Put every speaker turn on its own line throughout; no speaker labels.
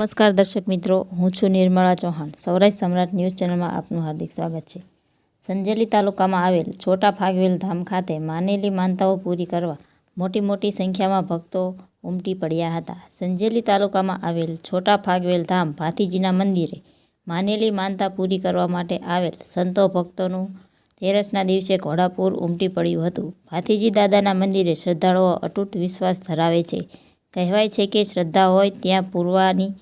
નમસ્કાર દર્શક મિત્રો, હું છું નિર્મળા ચૌહાણ. સૌરાષ્ટ્ર સમ્રાટ ન્યૂઝ ચેનલમાં આપનું હાર્દિક સ્વાગત છે. સંજેલી તાલુકામાં આવેલ છોટા ફાગવેલ ધામ ખાતે માનેલી માનતાઓ પૂરી કરવા મોટી મોટી સંખ્યામાં ભક્તો ઉમટી પડ્યા હતા. સંજેલી તાલુકામાં આવેલ છોટા ફાગવેલ ધામ ભાતીજીના મંદિરે માનેલી માનતા પૂરી કરવા માટે આવેલ સંતો ભક્તોનું તેરસના દિવસે ઘોડાપૂર ઉમટી પડ્યું હતું. ભાતીજી દાદાના મંદિરે શ્રદ્ધાળુઓ અતૂટ વિશ્વાસ ધરાવે છે. કહેવાય છે કે શ્રદ્ધા હોય ત્યાં પૂરવાની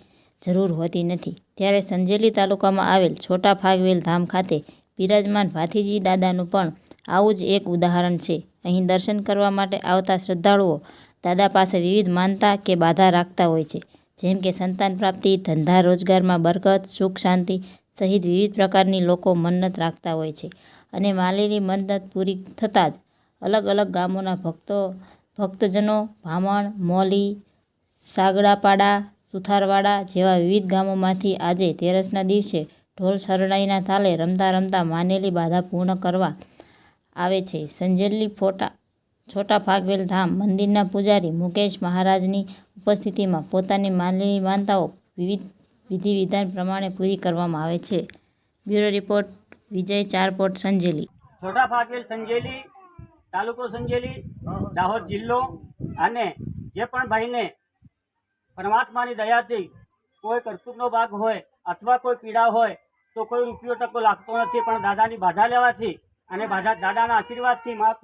જરૂર હોતી નથી. ત્યારે સંજેલી તાલુકામાં આવેલ છોટા ફાગવેલ ધામ ખાતે બિરાજમાન ભાથીજી દાદાનું પણ આવું જ એક ઉદાહરણ છે. અહીં દર્શન કરવા માટે આવતા શ્રદ્ધાળુઓ દાદા પાસે વિવિધ માનતા કે બાધા રાખતા હોય છે. જેમ કે સંતાન પ્રાપ્તિ, ધંધા રોજગારમાં બરકત, સુખ, શાંતિ સહિત વિવિધ પ્રકારની લોકો મન્નત રાખતા હોય છે. અને માલીની મન્નત પૂરી થતાં જ અલગ અલગ ગામોના ભક્તો, ભક્તજનો ભામણ મોલી, સાગડાપાડા સુથારવાડા જેવા વિવિધ ગામોમાંથી આજે તેરસના દિવસે ઢોલ શરણાઈના તાલે રમતા રમતા માનેલી બાધા પૂર્ણ કરવા આવે છે. સંજેલી ફોટા, છોટા ફાગવેલ ધામ, મંદિરના પૂજારી મુકેશ મહારાજની ઉપસ્થિતિમાં પોતાની માનેલી માનતાઓ વિવિધ વિધિ વિધાન પ્રમાણે પૂરી કરવામાં આવે છે. Bureau report, Vijay Charpot, Sanjeli.
છોટા ફાગવેલ સંજેલી, તાલુકો સંજેલી, દાહોદ જિલ્લો અને જે પણ ભાઈને પરમાત્માની દયાથી કોઈ કરતૂતનો ભાગ હોય અથવા કોઈ પીડા હોય તો કોઈ રૂપિયો ટકો લાગતો નથી. પણ દાદાની બાધા લેવાથી અને બાધા દાદાના આશીર્વાદથી મા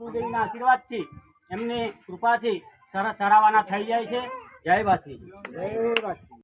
આશીર્વાદથી એમની કૃપાથી સરસ સરાવાના થઈ જાય છે. જય બાથી જય